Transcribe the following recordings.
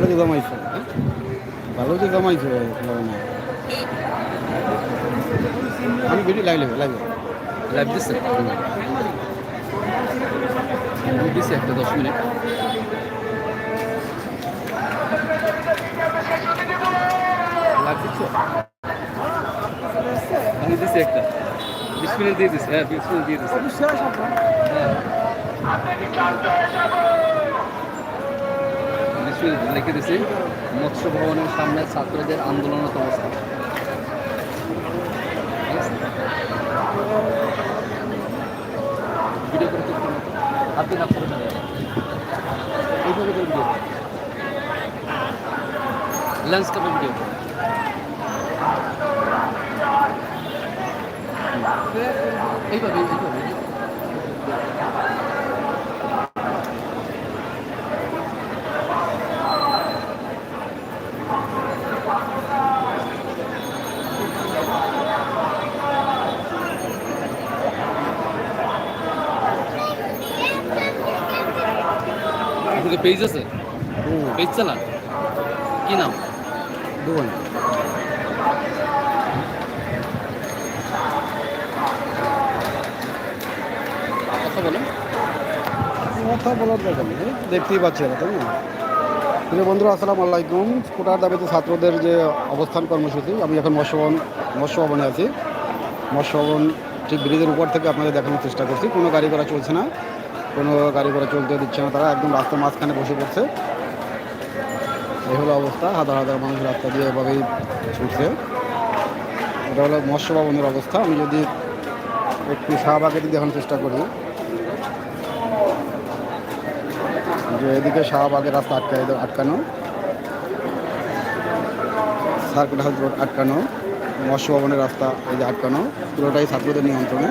ভালো তো কামাইছো ভালো তো কামাইছো। আমি video live live live live দিচ্ছে আমি একটা দশ মিনিট। দিচ্ছ আমি দিচ্ছি একটা। বিশ মিনিট দিয়ে দিচ্ছি হ্যাঁ বিশ মিনিট দিয়ে দিচ্ছি হ্যাঁ। মিনিট লিখে দিচ্ছি মৎস্য ভবনের সামনে ছাত্রদের আন্দোলনত অবস্থা। এইভাবে এইভাবে এইভাবে। পেজ আছে? পেজ চালান। কি নাম? দোকান কথা বলেন। কথা বলার দরকার নেই দেখতেই পাচ্ছি তাই না? প্রিয় বন্ধুরা আসসালামু আলাইকুম। কোটার দাবিতে ছাত্রদের যে অবস্থান কর্মসূচি আমি এখন মৎস্যভবন মৎস্যভবনে আছি। মৎস্য ভবন ঠিক ব্রিজের উপর থেকে আপনাদের দেখানোর চেষ্টা করছি কোনো গাড়ি করা চলছে না। কোনো গাড়ি ঘোড়া চলতে দিচ্ছে না তারা, একদম রাস্তার মাঝখানে বসে পড়ছে। এই হলো অবস্থা, হাজার হাজার মানুষ রাস্তা দিয়ে এভাবেই ছুটছে। এটা হলো মৎস্য ভবনের অবস্থা। আমি যদি একটু শাহবাগের দেখানোর চেষ্টা করি, যে এদিকে শাহবাগের রাস্তা আটকা আটকানো। সার্কিট হাউস রোড আটকানো। মৎস্য ভবনের রাস্তা এই যে আটকানো। পুরোটাই ছাত্রদের নিয়ন্ত্রণে।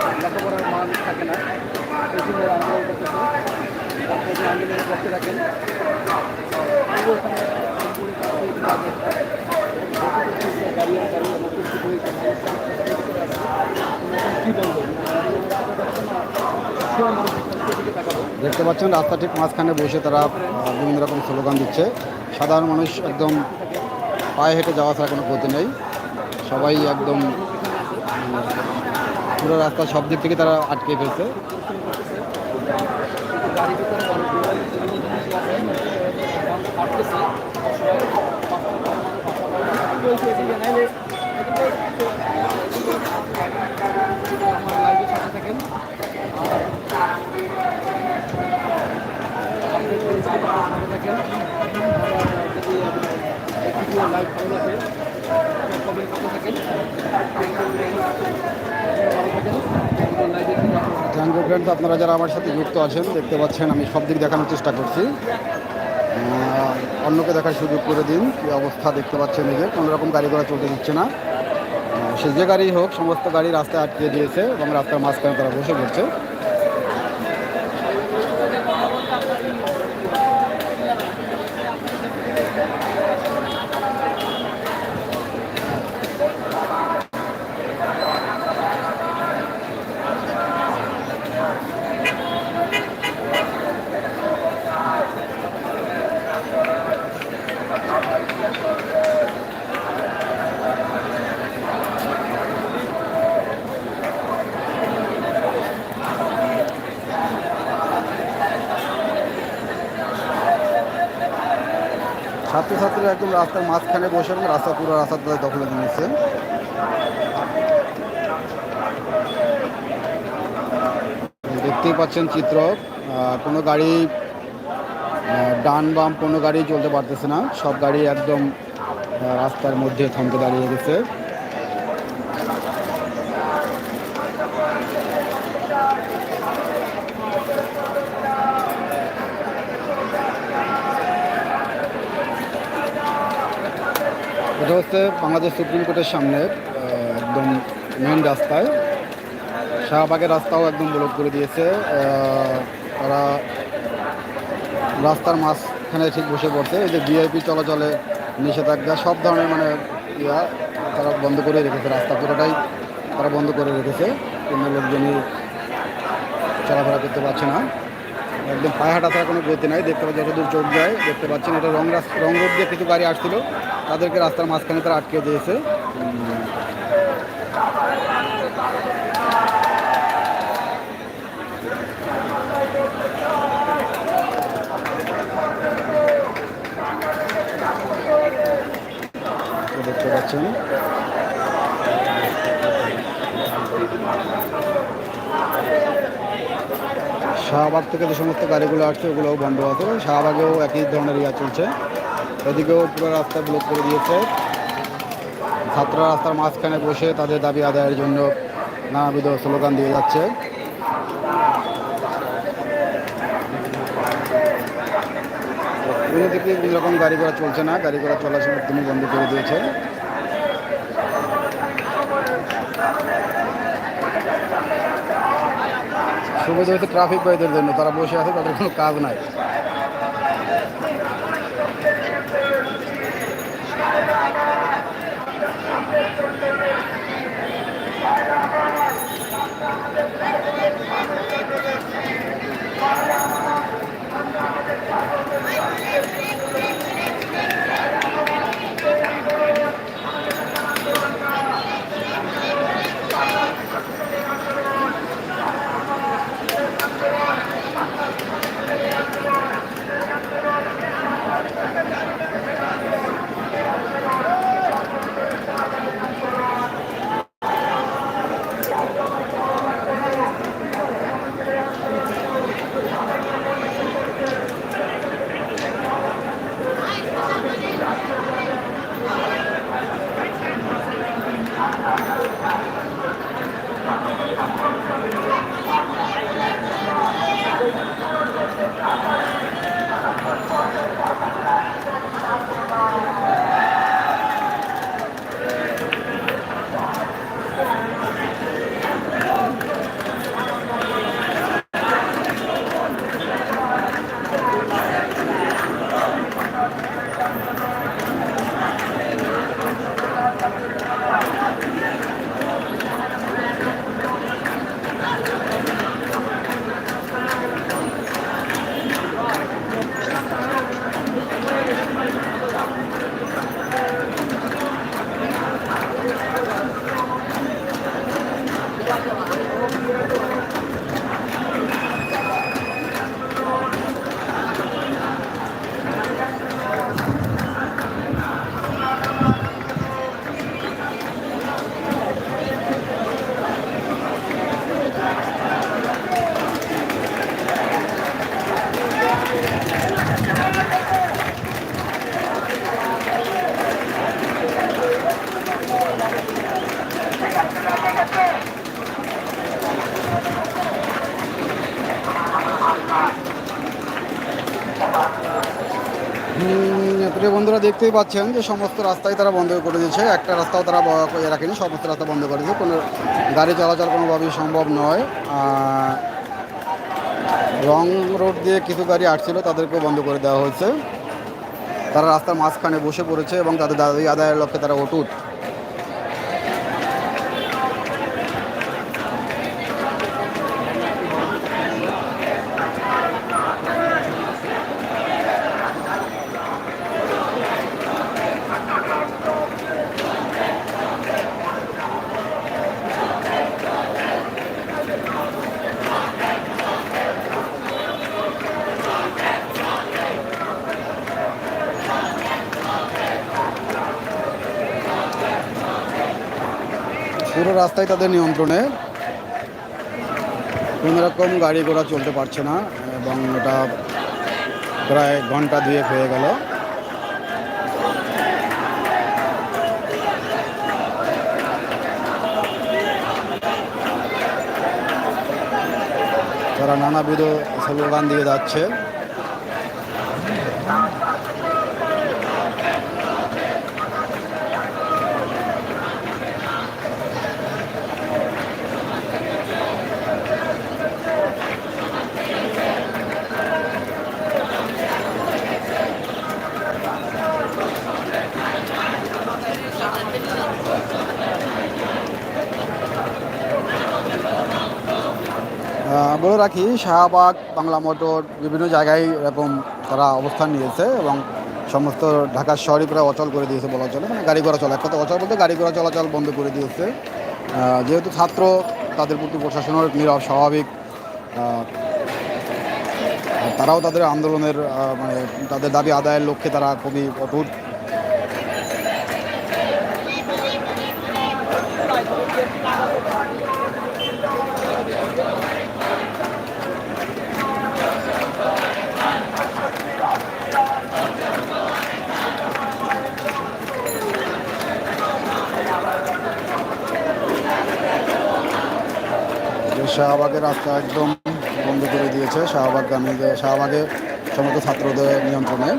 লেখাপড়ার মান থাকে না। আন্দোলন করতেছে বলব? দেখতে পাচ্ছেন, রাস্তা ঠিক মাঝখানে বসে তারা বিভিন্ন রকম স্লোগান দিচ্ছে। সাধারণ মানুষ একদম পায়ে হেঁটে যাওয়া ছাড়া কোনো গতি নেই। সবাই একদম পুরো রাস্তা সব দিক থেকে তারা আটকে ফেলছে ভিতরে মানুষ হাঁটতেছে আমার লাইভের সাথে থাকেন আর আপনি সাথে থাকেন আর যদি ভিডিও লাইভ ভালো লাগে কমেন্ট করতে থাকেন ভালো থাকেন লাইভে থ্যাংক ইউ আপনারা যারা আমার সাথে যুক্ত আছেন, দেখতে পাচ্ছেন আমি সব দিক দেখানোর চেষ্টা করছি। অন্যকে দেখার সুযোগ করে দিন, কি অবস্থা দেখতে পাচ্ছেন এই যে রকম গাড়ি ঘোড়া চলতে দিচ্ছে না। সে যে গাড়ি হোক, সমস্ত গাড়ি রাস্তায় আটকে দিয়েছে এবং রাস্তার মাঝখানে তারা বসে পড়ছে। ছাত্রছাত্রীরা একদম রাস্তার মাঝখানে বসে রাস্তা পুরো রাস্তা দখলে নিয়েছে দেখতেই পাচ্ছেন চিত্র কোনো গাড়ি ডান বাম কোনো গাড়ি চলতে পারতেছে না। সব গাড়ি একদম রাস্তার মধ্যে থমকে দাঁড়িয়ে গেছে। হচ্ছে বাংলাদেশ সুপ্রিম কোর্টের সামনে একদম মেন রাস্তায়। শাহবাগের রাস্তাও একদম ব্লক করে দিয়েছে। তারা রাস্তার মাঝখানে ঠিক বসে পড়ছে। এই যে ভিআইপি চলাচলে নিষেধাজ্ঞা, সব ধরনের মানে ইয়া তারা বন্ধ করে রেখেছে, রাস্তা পুরোটাই তারা বন্ধ করে রেখেছে। কোনো লোকজনই চলাফেরা করতে পারছে না। একদম পায়ে হাঁটা ছাড়া কোনো গতি নাই। দেখতে পাচ্ছি যতদূর চোখ যায়, দেখতে পাচ্ছেন এটা রং রং রোড দিয়ে কিছু গাড়ি আসছিল। তাদেরকে রাস্তার মাঝখানে তারা আটকে দিয়েছে। দেখতে পাচ্ছেন। শাহবাগ থেকে যে সমস্ত গাড়িগুলো আসছে, ওগুলোও বন্ধ আছে। শাহবাগেও একই ধরনের ইয়া চলছে। এদিকেও পুরো রাস্তা ব্লক করে দিয়েছে। ছাত্ররা রাস্তার মাঝখানে বসে তাদের দাবি আদায়ের জন্য নানাবিধ স্লোগান দিয়ে যাচ্ছে। অন্যদিকে কোনো রকম গাড়ি ঘোড়া চলছে না। গাড়ি ঘোড়া চলাচল একদমই বন্ধ করে দিয়েছে। সুবিধা হচ্ছে ট্রাফিক বাইদের জন্য তারা বসে আছে তাদের কোনো কাজ নাই প্রিয় বন্ধুরা দেখতেই পাচ্ছেন যে সমস্ত রাস্তাই তারা বন্ধ করে দিয়েছে, একটা রাস্তাও তারা রাখেনি, সমস্ত রাস্তা বন্ধ করে দিয়েছে। কোনো গাড়ি চলাচল কোনোভাবেই সম্ভব নয়। রং রোড দিয়ে কিছু গাড়ি আসছিল, তাদেরকেও বন্ধ করে দেওয়া হয়েছে। তারা রাস্তার মাঝখানে বসে পড়েছে এবং তাদের দাবি আদায়ের লক্ষ্যে তারা অটুট। পুরো রাস্তায় তাদের নিয়ন্ত্রণে। কোনো রকম গাড়ি ঘোড়া চলতে পারছে না এবং এটা প্রায় ঘণ্টা দুয়েক হয়ে গেল। তারা নানাবিধ স্লোগান দিয়ে যাচ্ছে আহ, বলে রাখি, শাহবাগ, বাংলা মোটর, বিভিন্ন জায়গায় এরকম তারা অবস্থান নিয়েছে এবং সমস্ত ঢাকার শহরই প্রায় অচল করে দিয়েছে বলা চলে। মানে গাড়ি ঘোড়া চলা কথা অচল বলতে গাড়ি ঘোড়া চলাচল বন্ধ করে দিয়েছে। যেহেতু ছাত্র, তাদের প্রতি প্রশাসনের নীরব স্বাভাবিক তারাও তাদের আন্দোলনের মানে তাদের দাবি আদায়ের লক্ষ্যে তারা খুবই অটুট শাহবাগের রাস্তা একদম বন্ধ করে দিয়েছে। শাহবাগ যে শাহবাগে সমস্ত ছাত্রদের নিয়ন্ত্রণে।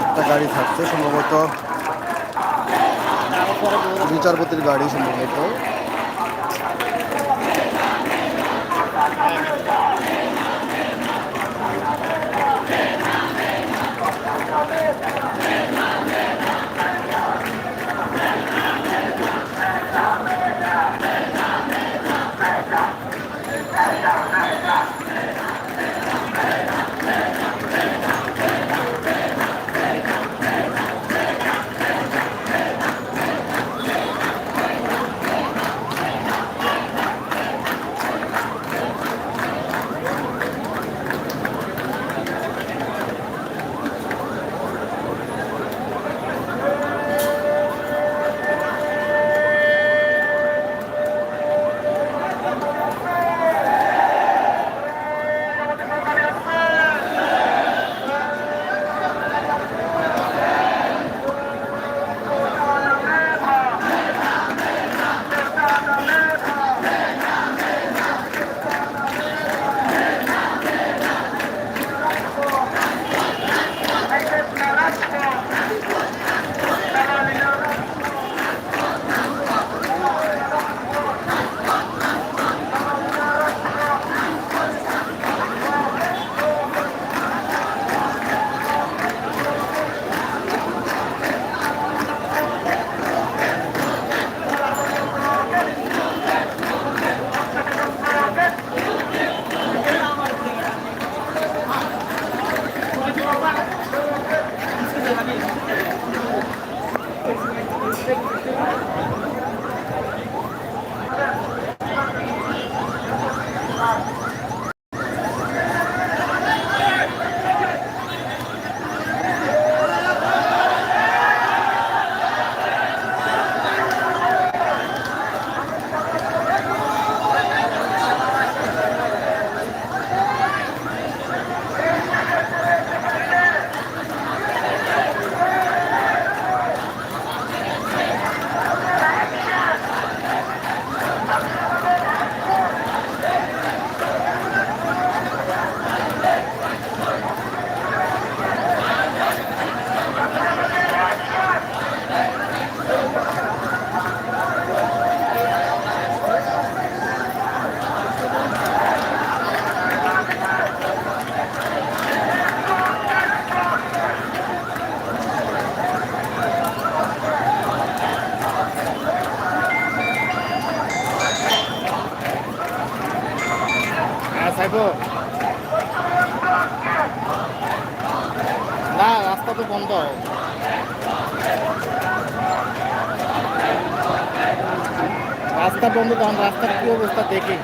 একটা গাড়ি থাকছে সম্ভবত বিচারপতির গাড়ি সম্ভবত। তখন রাস্তার কি অবস্থা দেখি।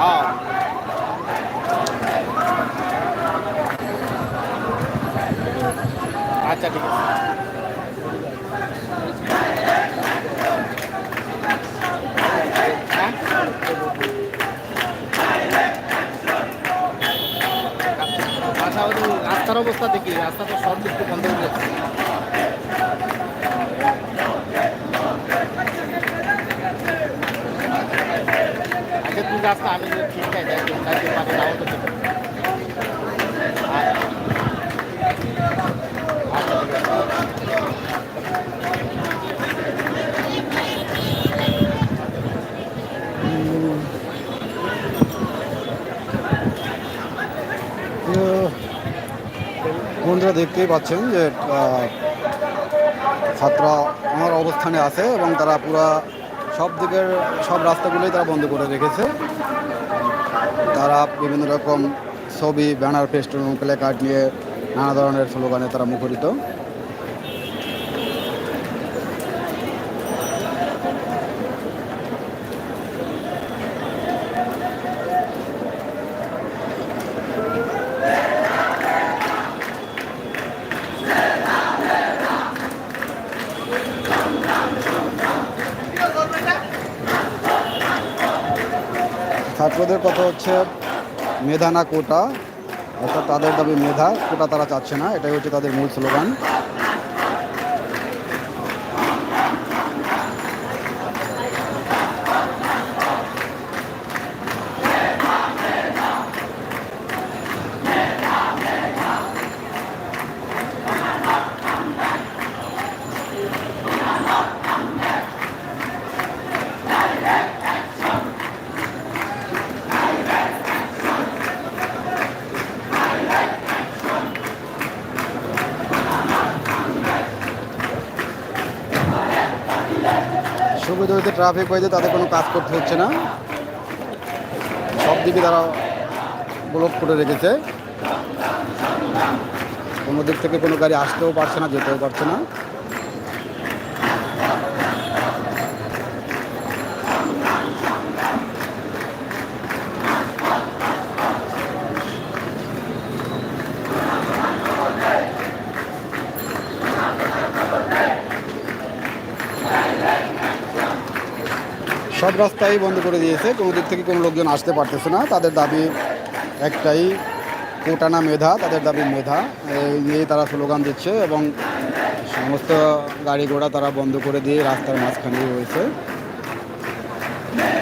হ্যাঁ। আচ্ছা ঠিক আছে। হ্যাঁ? রাস্তার অবস্থা দেখি। রাস্তা তো সব দিক বন্ধ হয়ে যাচ্ছে। রাস্তা আমি ঠিক আছে তো বন্ধুরা দেখতেই পাচ্ছেন যে আহ, ছাত্রা আমার অবস্থানে আছে এবং তারা পুরা সব দিকের সব রাস্তাগুলোই তারা বন্ধ করে রেখেছে। তারা বিভিন্ন রকম ছবি ব্যানার ফেস্টুন প্লে কার্ড নিয়ে নানা ধরনের স্লোগানে তারা মুখরিত ছাত্রদের কথা হচ্ছে মেধা না কোটা, অর্থাৎ তাদের দাবি মেধা, কোটা তারা চাচ্ছে না, এটাই হচ্ছে তাদের মূল স্লোগান। সুবিধারিত ট্রাফিক হয়েছে তাদের কোনো কাজ করতে হচ্ছে না। সব দিকে তারা ব্লক করে রেখেছে। কোনো দিক থেকে কোনো গাড়ি আসতেও পারছে না, যেতেও পারছে না। রাস্তাই বন্ধ করে দিয়েছে। কোনো দিক থেকে কোনো লোকজন আসতে পারতেছে না। তাদের দাবি একটাই কোটানা মেধা, তাদের দাবি মেধা। এই নিয়েই তারা স্লোগান দিচ্ছে এবং সমস্ত গাড়ি ঘোড়া তারা বন্ধ করে দিয়ে রাস্তার মাঝখানে রয়েছে।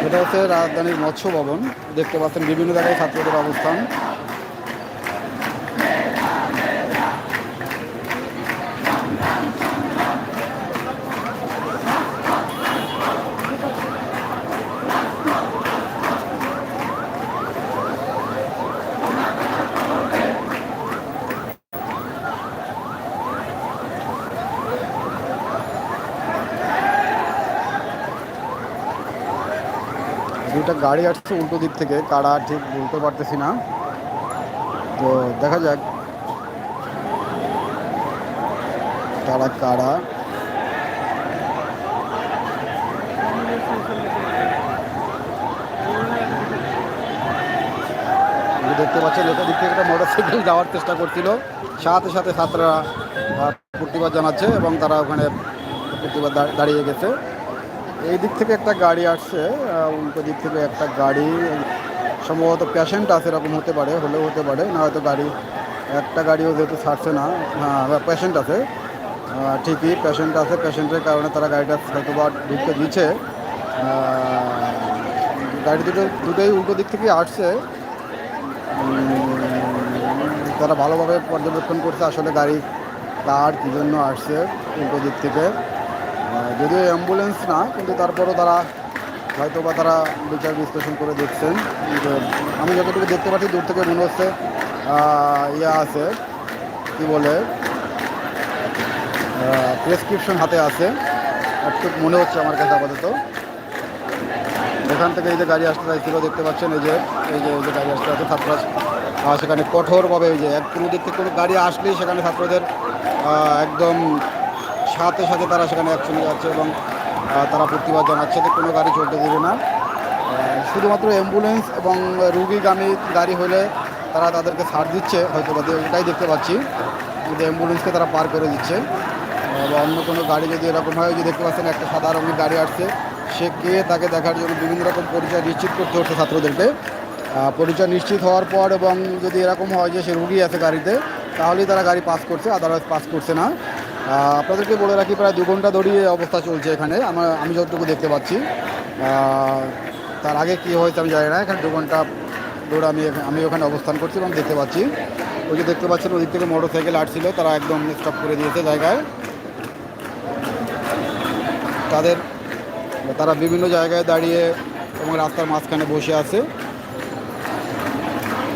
এটা হচ্ছে রাজধানীর মৎস্য ভবন। দেখতে পাচ্ছেন বিভিন্ন জায়গায় ছাত্রদের অবস্থান। গাড়ি আসছে উল্টো দিক থেকে, কারা ঠিক বলতে পারতেছি না। তো দেখা যাক তারা কারা। দেখতে পাচ্ছেন এটা দিক থেকে একটা মোটরসাইকেল যাওয়ার চেষ্টা করছিল। সাথে সাথে ছাত্ররা প্রতিবাদ জানাচ্ছে এবং তারা ওখানে প্রতিবাদ দাঁড়িয়ে গেছে। এই দিক থেকে একটা গাড়ি আসছে উল্টো দিক থেকে একটা গাড়ি, সম্ভবত পেশেন্ট আছে এরকম হতে পারে, হলেও হতে পারে, না হয়তো গাড়ি, একটা গাড়িও যেহেতু ছাড়ছে না হ্যাঁ পেশেন্ট আছে ঠিকই পেশেন্ট আছে পেশেন্টের কারণে তারা গাড়িটা হয়তো বা ঢুকতে দিচ্ছে গাড়ি দুটো, দুটোই উল্টো দিক থেকে আসছে তারা ভালোভাবে পর্যবেক্ষণ করছে আসলে গাড়ি কার কী জন্য আসছে উল্টো দিক থেকে। যদিও অ্যাম্বুলেন্স না, কিন্তু তারপরও তারা হয়তো বা তারা বিচার বিশ্লেষণ করে দেখছেন। আমি যতটুকু দেখতে পাচ্ছি, দূর থেকে মনে হচ্ছে ইয়ে আছে। কি বলে? প্রেসক্রিপশন হাতে আছে। একটু মনে হচ্ছে আমার কাছে আপাতত। এখান থেকে এই যে গাড়ি আসতে চাইছিল, দেখতে পাচ্ছেন এই যে এই যে এই যে গাড়ি আসতে আছে, ছাত্ররা সেখানে কঠোরভাবে এই যে, এক কোনো দিক থেকে কোনো গাড়ি আসলেই সেখানে ছাত্রদের একদম সাথে সাথে তারা সেখানে অ্যাকশনে যাচ্ছে এবং তারা প্রতিবাদ জানাচ্ছে যে কোনো গাড়ি চলতে দেবে না। শুধুমাত্র অ্যাম্বুলেন্স এবং রুগীগামী গাড়ি হলে তারা তাদেরকে ছাড় দিচ্ছে, হয়তো বা এটাই দেখতে পাচ্ছি। যে অ্যাম্বুলেন্সকে তারা পার করে দিচ্ছে। বা অন্য কোনো গাড়ি যদি এরকম হয়, যে দেখতে পাচ্ছেন একটা সাদা রঙের গাড়ি আসছে, সে কে তাকে দেখার জন্য বিভিন্ন রকম পরিচয় নিশ্চিত করতে হচ্ছে ছাত্রদেরকে। পরিচয় নিশ্চিত হওয়ার পর এবং যদি এরকম হয় যে সে রুগী আছে গাড়িতে, তাহলেই তারা গাড়ি পাস করছে আদারওয়াইজ পাস করছে না। আপনাদেরকে বলে রাখি, প্রায় দু ঘণ্টা এই অবস্থা চলছে এখানে। আমার, আমি যতটুকু দেখতে পাচ্ছি। তার আগে কি হয়েছে আমি জানি না, এখানে দু ঘণ্টা ধরে আমি আমি ওখানে অবস্থান করছি এবং দেখতে পাচ্ছি। ওই যে দেখতে পাচ্ছেন, ওদিক থেকে মোটর সাইকেল আসছিল, তারা একদম স্টপ করে দিয়েছে জায়গায়। তাদের, তারা বিভিন্ন জায়গায় দাঁড়িয়ে এবং রাস্তার মাঝখানে বসে আছে।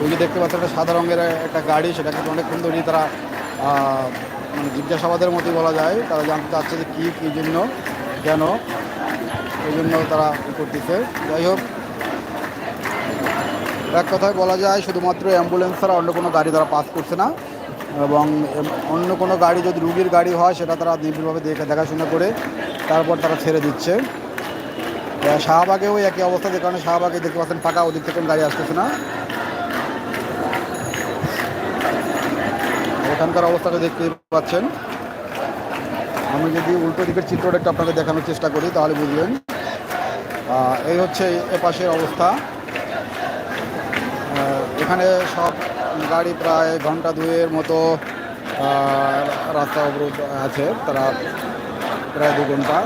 ওই যে দেখতে পাচ্ছেন, একটা সাদা রঙের একটা গাড়ি, সেটাকে অনেকক্ষণ ধরেই তারা মানে জিজ্ঞাসাবাদের মতোই বলা যায়। তারা জানতে চাচ্ছে যে কী কী জন্য, কেন এই জন্য তারা করতেছে। যাই হোক, এক কথায় বলা যায়, শুধুমাত্র অ্যাম্বুলেন্স ছাড়া অন্য কোনো গাড়ি তারা পাস করছে না এবং অন্য কোনো গাড়ি যদি রুগীর গাড়ি হয়, সেটা তারা নিবিড়ভাবে দেখে, দেখাশোনা করে তারপর তারা ছেড়ে দিচ্ছে। শাহবাগেও একই অবস্থা, যে কারণে শাহবাগে দেখতে পাচ্ছেন ফাঁকা, ওদিক থেকে গাড়ি আসতেছে না। এখানকার অবস্থাটা দেখতে পাচ্ছেন। আমি যদি উল্টো দিকের চিত্রটা একটু আপনাকে দেখানোর চেষ্টা করি, তাহলে বুঝবেন। এই হচ্ছে এপাশের অবস্থা। এখানে সব গাড়ি প্রায় ঘণ্টা দুয়ের মতো রাস্তা অবরোধ আছে। তারা প্রায় দু ঘণ্টা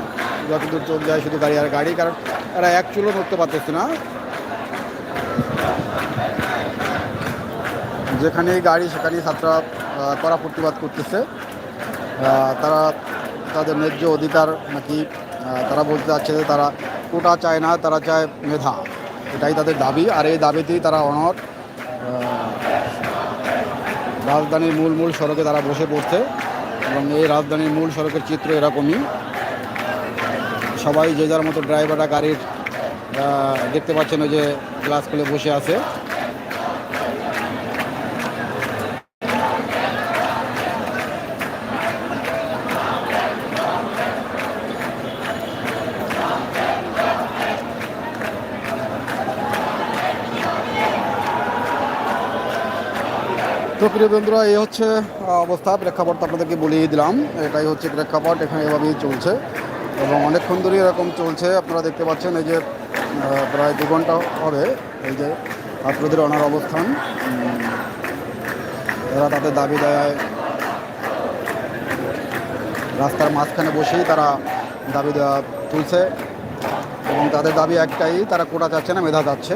যতদূর চোখ যায় শুধু গাড়ি আর গাড়ি, কারণ এরা এক চুলো ধরতে পারতেছে না। যেখানেই গাড়ি, সেখানেই ছাত্ররা কড়া প্রতিবাদ করতেছে। তারা তাদের ন্যায্য অধিকার নাকি তারা বলতে চাচ্ছে যে তারা কোটা চায় না, তারা চায় মেধা। এটাই তাদের দাবি, আর এই দাবিতেই তারা অনর রাজধানীর মূল মূল সড়কে তারা বসে পড়ছে এবং এই রাজধানীর মূল সড়কের চিত্র এরকমই। সবাই যে যার মতো ড্রাইভাররা গাড়ির দেখতে পাচ্ছেন যে গ্লাস খুলে বসে আছে। প্রিয় বন্ধুরা, এই হচ্ছে অবস্থা। প্রেক্ষাপট আপনাদেরকে বলিয়ে দিলাম। এটাই হচ্ছে প্রেক্ষাপট, এখানে এভাবেই চলছে। এবং অনেকক্ষণ ধরেই এরকম চলছে। আপনারা দেখতে পাচ্ছেন এই যে প্রায় দু ঘণ্টা হবে এই যে ছাত্রদের অনার অবস্থান। তারা তাদের দাবি দেয়, রাস্তার মাঝখানে বসেই তারা দাবি দেওয়া তুলছে। এবং তাদের দাবি একটাই, তারা কোটা চাচ্ছে না, মেধা যাচ্ছে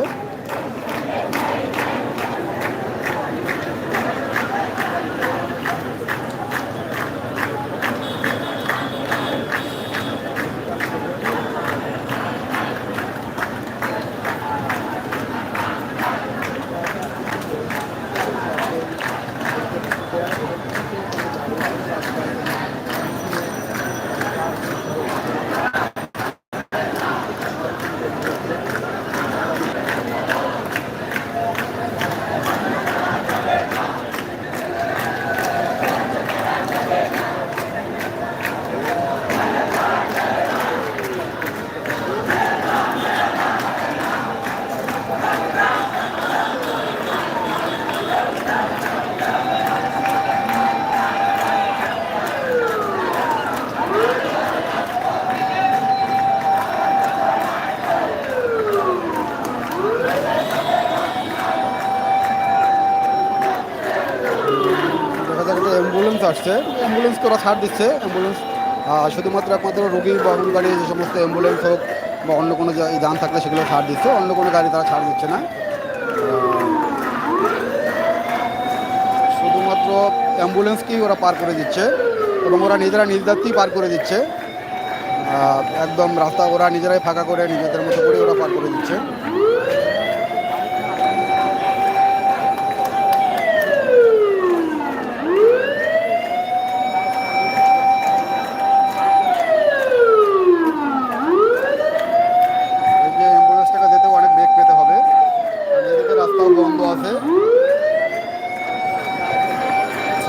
অ্যাম্বুলেন্স আসছে। অ্যাম্বুলেন্সকে ওরা ছাড় দিচ্ছে। অ্যাম্বুলেন্স শুধুমাত্র একমাত্র রোগী বহনকারী যে সমস্ত অ্যাম্বুলেন্স হোক বা অন্য কোনো যান থাকলে সেগুলো ছাড় দিচ্ছে। অন্য কোনো গাড়ি তারা ছাড় দিচ্ছে না। শুধুমাত্র অ্যাম্বুলেন্সকেই ওরা পার করে দিচ্ছে এবং ওরা নিজেরা নিজ পার করে দিচ্ছে। একদম রাস্তা ওরা নিজেরাই ফাঁকা করে নিজেদের মতো করে ওরা পার করে দিচ্ছে এই যে অ্যাম্বুলেন্সটাকে যেতে অনেক বেগ পেতে হবে কারণ এদিকে রাস্তাও বন্ধ আছে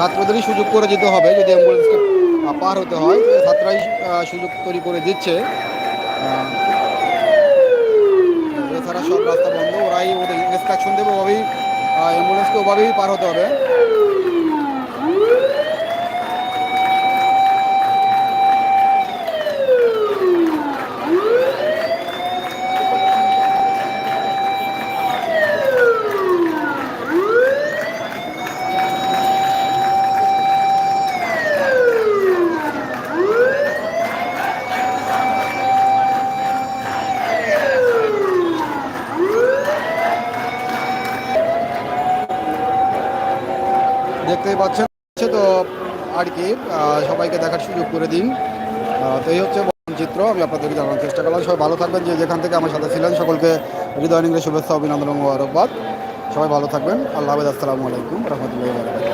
ছাত্রদেরই সুযোগ করে যেতে হবে, যদি অ্যাম্বুলেন্সকে পার হতে হয় ছাত্রাই সুযোগ তৈরি করে দিচ্ছে। এছাড়া সব রাস্তা বন্ধ, ওরাই ওদের ইনস্ট্রাকশন দেবে, ওভাবেই অ্যাম্বুলেন্সকে ওভাবেই পার হতে হবে দেখতেই পাচ্ছেন হচ্ছে তো আর কি আহ, সবাইকে দেখার সুযোগ করে দিন। তো এই হচ্ছে চিত্র। আমি আপনাদেরকে জানানোর চেষ্টা করলাম। সবাই ভালো থাকবেন, যে যেখান থেকে আমার সাথে ছিলেন। সকলকে হৃদয় শুভেচ্ছা, অভিনন্দন ও আরব্বাদ সবাই ভালো থাকবেন। আল্লাহ আসসালামু আলাইকুম। রহমতুল্লাহ